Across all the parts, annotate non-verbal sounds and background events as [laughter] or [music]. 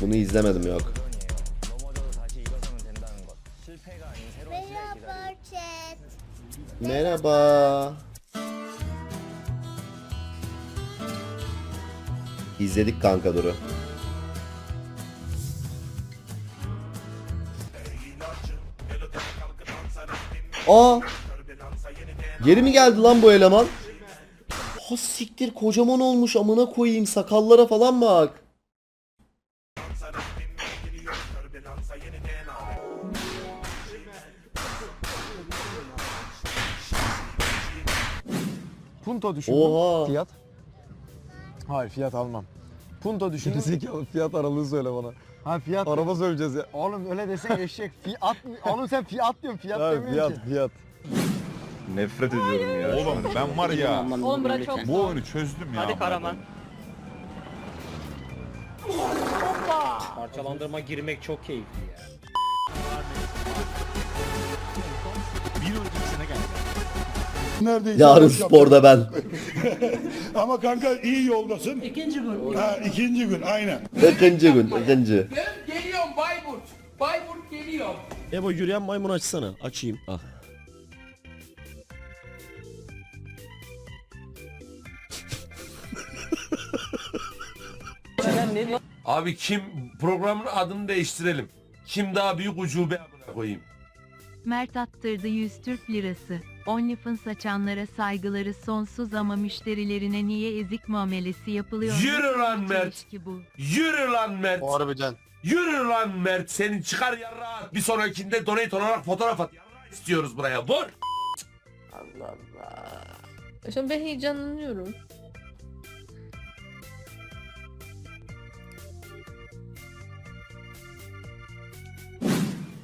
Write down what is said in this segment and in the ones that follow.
Bunu izlemedim yok. Merhaba chat. Merhaba. İzledik kanka Duru. Aa! Geri mi geldi lan bu eleman? Ha siktir kocaman olmuş amına koyayım sakallara falan bak. Punto düşün. Oha. Fiyat. Hayır fiyat almam. Punto düşünün. Gerizekalı [laughs] fiyat aralığı söyle bana. ha fiyat. Araba söyleyeceğiz ya. Oğlum öyle desen eşek. Fiyat mı? [laughs] Oğlum sen fiyat diyorsun. Fiyat demiyorsun fiyat ki. fiyat. Nefret ediyorum ya. Oğlum ben var ya Oğlum bırak çok bu oyunu çözdüm ya. Hadi Karaman. Parçalandırma girmek çok keyifli ya. Neredeyse Yarın boş sporda ben. [laughs] Ama kanka iyi yoldasın. İkinci gün. Ha, ikinci gün aynen. İkinci gün, ikinci. Geliyorum Bayburt. Bayburt geliyor. Ebo yürüyen maymun açsana. Açayım. Ah. Abi kim programın adını değiştirelim. Kim daha büyük ucube amına koyayım. Mert attırdı 100 Türk lirası. OnlyFans açanlara saygıları sonsuz ama müşterilerine niye ezik muamelesi yapılıyor? Yürü lan Mert. Bu. Yürü lan Mert. Harbiden. Yürü lan Mert. Senin çıkar yarrağı at. Bir sonrakinde donate olarak fotoğraf at. Yarrağı istiyoruz buraya. Vur. Allah Allah. Şu an ben heyecanlanıyorum.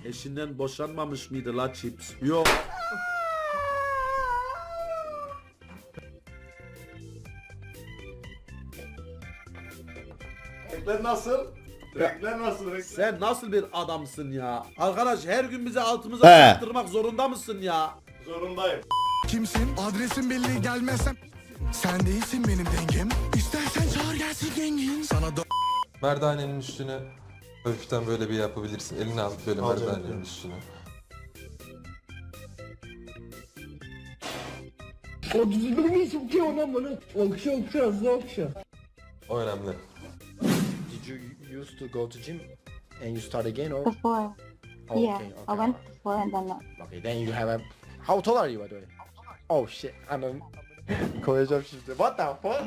Eşinden boşanmamış mıydı la Chips? Yok. Renkler nasıl? Renkler nasıl? Renkler? Sen nasıl bir adamsın ya? Arkadaş her gün bize altımıza He. yaptırmak zorunda mısın ya? Zorundayım. Kimsin? Adresin belli gelmezsem. Sen değilsin benim dengem. İstersen çağır gelsin gengin. Sana da Merdanenin üstüne hafiften böyle bir yapabilirsin. Elini al böyle Alacağım, merdanenin evet. üstüne. O önemli. Did you used to go to gym and you start again or? Before. Oh, yeah. okay, I okay. went before and then not. Okay, then you have a... How tall are you by the way? Oh shit, anam. Koyacağım şimdi. What the fuck?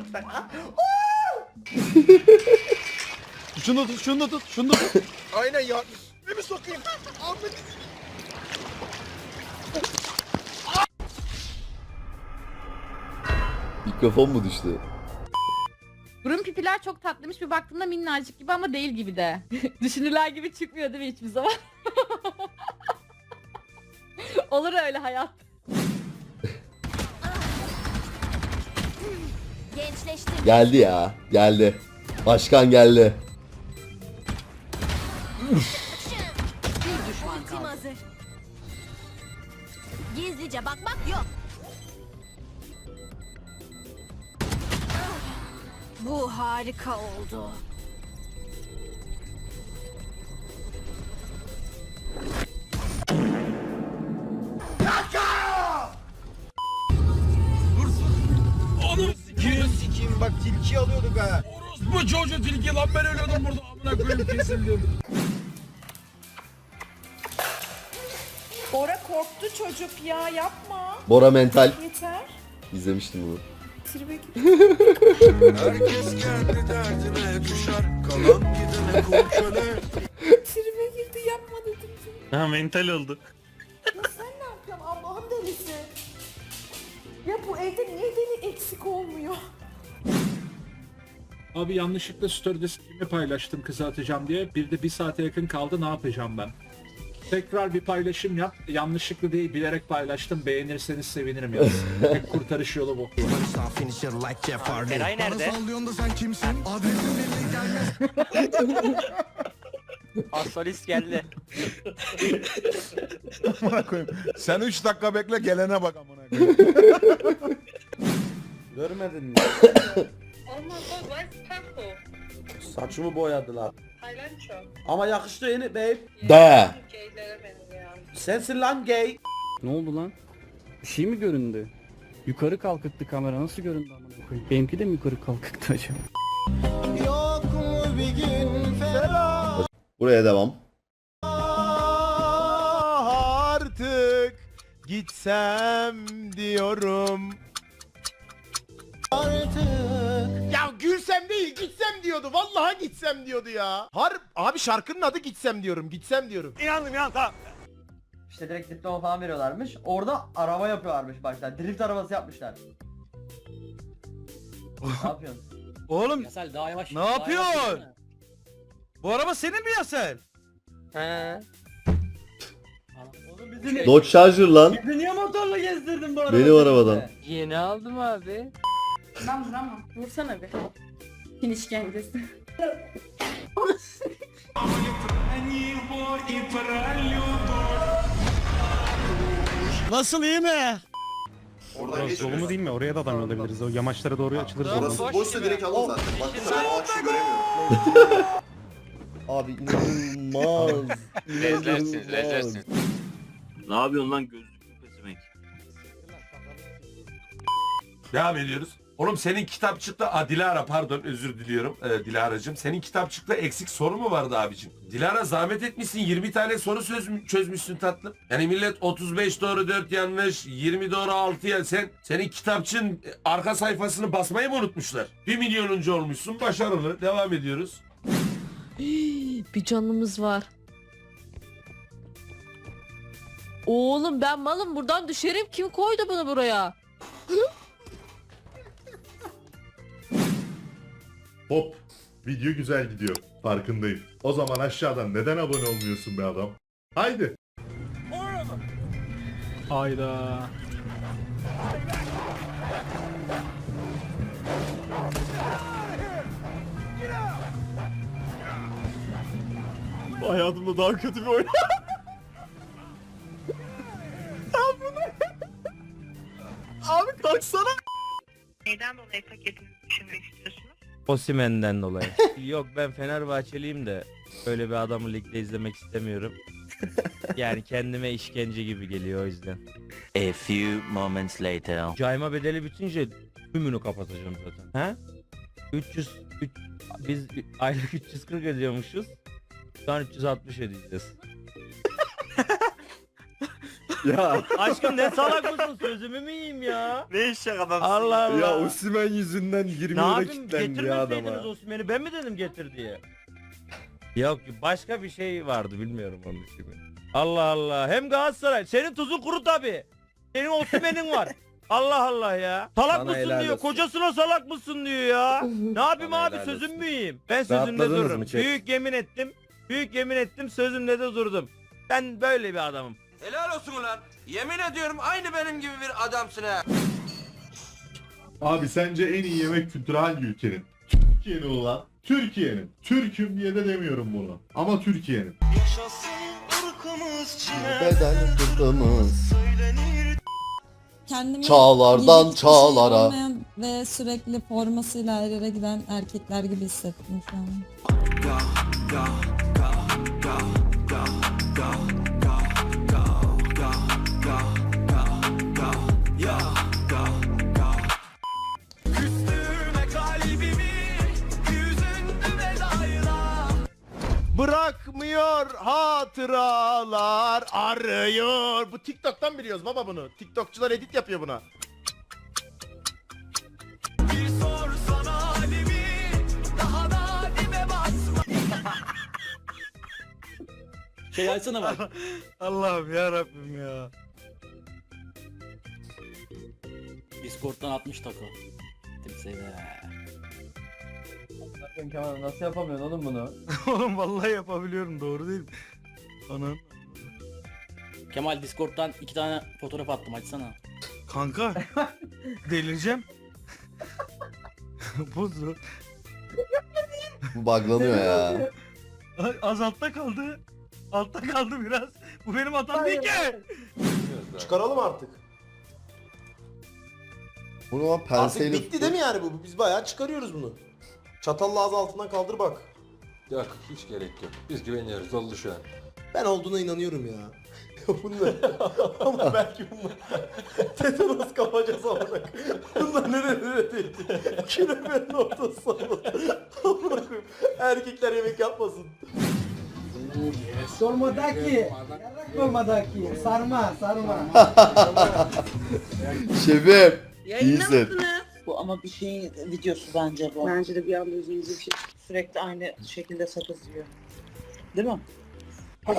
[laughs] Şunu tut, şunu tut, şunu tut. [laughs] Aynen ya. Ne mi sokayım? Mikrofon mu düştü? Burun pipiler çok tatlıymış bir baktığımda minnacık gibi ama değil gibi de. [laughs] Düşünürler gibi çıkmıyor değil mi hiçbir zaman? [laughs] Olur öyle hayat. Gençleştim. Geldi ya. Geldi. Başkan geldi. Bir düşman kaldı. hazır. Gizlice bakmak yok. Bu harika oldu. Sikiyim bak tilki alıyorduk ha. Bu çocuğu tilki lan ben ölüyordum burada. Amına koyayım kesildim. Bora korktu çocuk ya yapma. Bora Mental. Yeter. İzlemiştim bunu. Herkes kendi derdine düşer. Kalan gidene kul köle. Girdi yapma dedim. Ha mental oldu. Ya Allah'ın delisi. Ya bu evde niye deli eksik olmuyor? Abi yanlışlıkla story'de stream'i paylaştım kıza atacağım diye. Bir de bir saate yakın kaldı ne yapacağım ben? Tekrar bir paylaşım yap. Yanlışlıkla değil bilerek paylaştım. Beğenirseniz sevinirim yaz. Tek [laughs] kurtarış yolu bu. Eray nerede? Sallıyorsun da sen kimsin? Adresin belli gelmez. Astralist geldi. Amına koyayım. Sen 3 dakika bekle gelene bak amına koyayım. [laughs] Görmedin mi? [laughs] Saçımı boyadılar. Taylanço. Ama yakıştı yeni babe. Gaylere benziyor. Sensin lan gay. Ne oldu lan? Bir şey mi göründü? Yukarı kalkıktı kamera nasıl göründü amına koyayım? Benimki de mi yukarı kalkıktı acaba? Buraya devam. Artık gitsem diyorum. Değil gitsem diyordu. Vallahi gitsem diyordu ya. Har abi şarkının adı gitsem diyorum. Gitsem diyorum. İnandım ya tamam. İşte direkt diploma falan veriyorlarmış. Orada araba yapıyorlarmış başta. Drift arabası yapmışlar. ne yapıyorsun? Oğlum Yasal daha yavaş. Ne yapıyorsun? bu araba senin mi Yasel? He. Oğlum bizi, Dodge Charger lan. bizi niye motorla gezdirdin bu arada? Benim arabadan. Yeni aldım abi. Ben vuramam. Vursana bir. Fin işkencesi. Nasıl iyi mi? Oradan geçmiyor. değil mi? Oraya da adam yollayabiliriz. O yamaçlara doğru açılırız. Orası boşsa direkt alın zaten. Baktım ben o ağaçı göremiyorum. [laughs] Abi inanılmaz. inanılmaz. Ne yapıyorsun lan gözlüklü pezevenk? Devam ediyoruz. Oğlum senin kitapçıkta Aa, Dilara pardon özür diliyorum ee, Dilara'cığım. Senin kitapçıkta eksik soru mu vardı abicim? Dilara zahmet etmişsin 20 tane soru söz, çözmüşsün tatlım. Yani millet 35 doğru 4 yanlış 20 doğru 6 ya sen senin kitapçın e, arka sayfasını basmayı mı unutmuşlar? 1 milyonuncu olmuşsun başarılı devam ediyoruz. bir canımız var. Oğlum ben malım buradan düşerim. Kim koydu bunu buraya? Hop. Video güzel gidiyor. Farkındayım. O zaman aşağıdan neden abone olmuyorsun be adam? Haydi. Hayda. Hayatımda daha kötü bir oyun. [laughs] Abi kalksana. Neyden dolayı paketini Osimen'den dolayı. [laughs] Yok ben Fenerbahçeliyim de öyle bir adamı ligde izlemek istemiyorum. [laughs] yani kendime işkence gibi geliyor o yüzden. A few moments later. Cayma bedeli bitince tümünü kapatacağım zaten. He? 300 üç- biz aylık 340 ödüyormuşuz. Şu an 360 ödeyeceğiz. Ya. Aşkım ne salak mısın sözümü mü yiyeyim ya? Ne işe adamsın? Allah Allah. Ya Osimhen yüzünden 20 ne lira yapayım kilitlendi ya getirmeseydiniz adama. Osimhen'i ben mi dedim getir diye? Yok başka bir şey vardı bilmiyorum onun ismi. Allah Allah hem Galatasaray senin tuzun kuru tabi. Senin Osimhen'in var. Allah Allah ya. Salak Sana mısın helal diyor. olsun. Kocasına salak mısın diyor ya. ne yapayım Sana abi helal sözüm olsun. müyüm? Ben sözümde Rahatladınız dururum. mı chat? Büyük yemin ettim. Büyük yemin ettim sözümde de durdum. Ben böyle bir adamım. Helal olsun ulan. Yemin ediyorum aynı benim gibi bir adamsın ha. Abi sence en iyi yemek kültürü hangi ülkenin? Türkiye'nin ulan. Türkiye'nin. Türk'üm diye de demiyorum bunu. Ama Türkiye'nin. Beden kırkımız. Kendimi Çağlardan şey çağlara. ve sürekli formasıyla her yere giden erkekler gibi hissettim şu an. Bırakmıyor hatıralar arıyor. Bu TikTok'tan biliyoruz baba bunu. TikTokçular edit yapıyor buna. Şey açsana bak. [laughs] Allah'ım ya Rabbim ya. Discord'dan atmış tako. Timseye. Bakın Kemal nasıl yapamıyorsun oğlum bunu? [laughs] Oğlum vallahi yapabiliyorum doğru değil mi? Anam. Kemal Discord'dan iki tane fotoğraf attım açsana. Kanka delireceğim. [laughs] Buzu. Bu buglanıyor ya. Az altta kaldı. Altta kaldı biraz. Bu benim hatam değil ki. Çıkaralım artık. Bunu lan Artık penseyle bitti değil mi yani bu? Biz bayağı çıkarıyoruz bunu. Çatalla ağzı altından kaldır bak. Yok hiç gerek yok. Biz güveniyoruz oldu şu an. Ben olduğuna inanıyorum ya. [laughs] bunlar [laughs] ama belki bunlar [laughs] tetanos kapacağız ama bunlar nereye nereye değil. Kilometrenin ortası koyayım. Erkekler yemek yapmasın. Dolmadaki. Dolmadaki. Sarma sarma. Şefim. iyisin. Bu ama bir şeyin videosu bence bu. Bence de bir anda üzerinize bir şey. Sürekli aynı şekilde sakız yiyor. Değil mi? [laughs]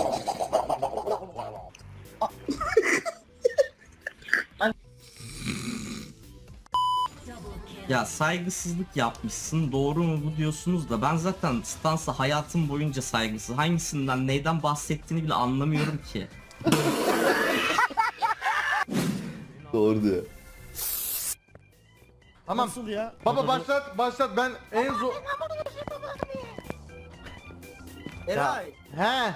Ya saygısızlık yapmışsın doğru mu bu diyorsunuz da ben zaten stansa hayatım boyunca saygısız. Hangisinden neyden bahsettiğini bile anlamıyorum ki. Doğru diyor. Tamam. Nasıl ya? Baba başlat başlat ben en zor... Eray. He.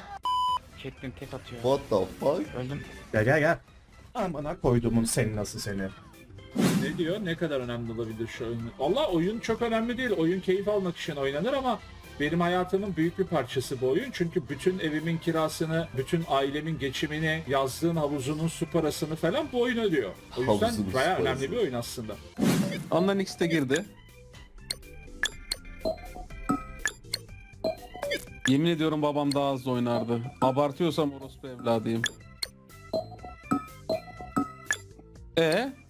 Caitlyn tek atıyor. What the fuck? Öldüm. Gel gel gel. Amına koyduğumun senin nasıl seni. Ne diyor? Ne kadar önemli olabilir şu oyun? Valla oyun çok önemli değil. Oyun keyif almak için oynanır ama benim hayatımın büyük bir parçası bu oyun. Çünkü bütün evimin kirasını, bütün ailemin geçimini, yazdığım havuzunun su parasını falan bu oyun ödüyor. O yüzden Havuzunun su bayağı parası. önemli bir oyun aslında. Ondan X de girdi. Yemin ediyorum babam daha az oynardı. Abartıyorsam orospu evladıyım. E Bu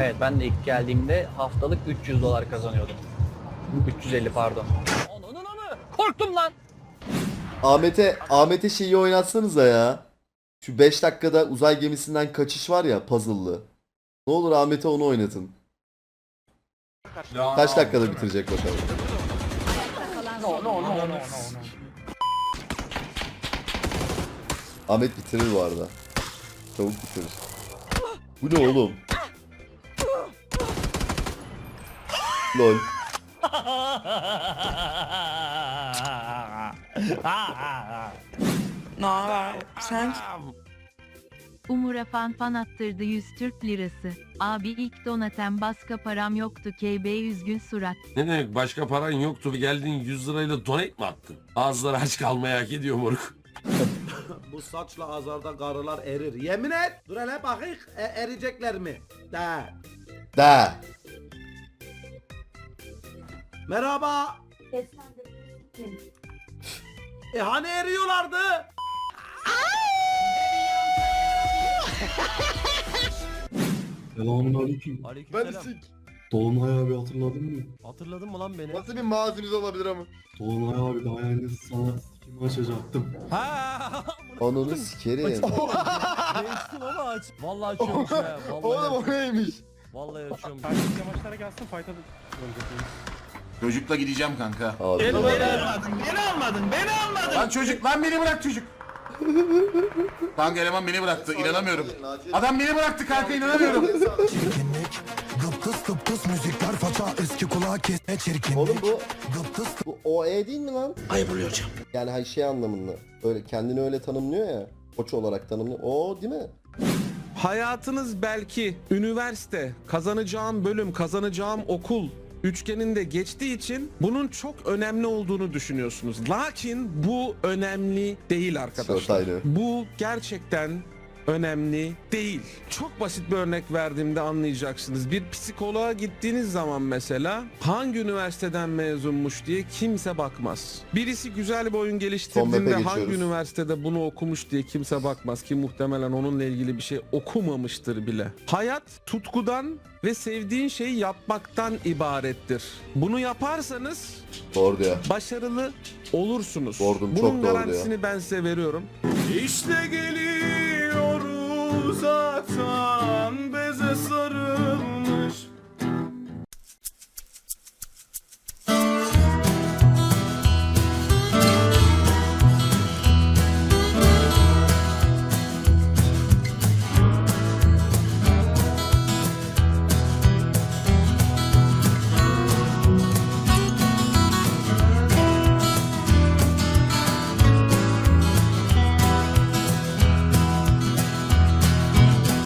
Evet ben de ilk geldiğimde haftalık 300 dolar kazanıyordum. 350 pardon. Korktum lan. Ahmet'e Ahmet'e şeyi oynatsanıza ya. Şu 5 dakikada uzay gemisinden kaçış var ya puzzle'lı. Ne olur Ahmet'e onu oynatın. Kaç dakikada bitirecek bakalım. No no no no no. Ahmet bitirir bu arada. Çabuk bitirir. Bu ne oğlum? Lol. [laughs] Ne haber? Sen Umur'a fan fan attırdı 100 Türk lirası. Abi ilk donaten baska param yoktu KB üzgün surat. Ne demek başka paran yoktu geldin 100 lirayla donate mi attın? Ağızları aç kalmaya hak ediyor moruk. [laughs] Bu saçla azarda karılar erir. Yemin et. Dur hele bakayım e, eriyecekler mi? De. De. Merhaba. E hani eriyorlardı? [laughs] Selamünaleyküm. Ben sik. Dolunay abi hatırladın mı? Hatırladın mı lan beni? Nasıl bir mazimiz olabilir ama? Dolunay abi daha yeni sana kim açacaktım. Ha. Ananı sikerim. Değiştim ama aç. Vallahi açıyormuş ya. Vallahi, Oğlum o neymiş? vallahi açıyormuş. Yamaçlara gelsin fight'a Çocukla gideceğim kanka. Abi. Lan çocuk lan beni bırak çocuk. Kanka eleman beni bıraktı inanamıyorum. Adam beni bıraktı kanka inanamıyorum. Çirkinlik Gıptıs gıptıs müzikler faça Eski kulağa kesme çirkinlik Oğlum bu Gıptıs bu OE değil mi lan? Ayıp oluyor hocam. Yani hay şey anlamında. Öyle kendini öyle tanımlıyor ya. Koç olarak tanımlıyor. O değil mi? Hayatınız belki üniversite, kazanacağım bölüm, kazanacağım okul üçgeninde geçtiği için bunun çok önemli olduğunu düşünüyorsunuz. Lakin bu önemli değil arkadaşlar. Bu gerçekten önemli değil. Çok basit bir örnek verdiğimde anlayacaksınız. Bir psikoloğa gittiğiniz zaman mesela hangi üniversiteden mezunmuş diye kimse bakmaz. Birisi güzel bir oyun geliştirdiğinde hangi geçiyoruz. üniversitede bunu okumuş diye kimse bakmaz ki muhtemelen onunla ilgili bir şey okumamıştır bile. Hayat tutkudan ve sevdiğin şeyi yapmaktan ibarettir. Bunu yaparsanız Doğru diyor. başarılı olursunuz. Doğru, çok Bunun doğru diyor. garantisini ben size veriyorum. İşte geliyor uzaktan beze sarılmış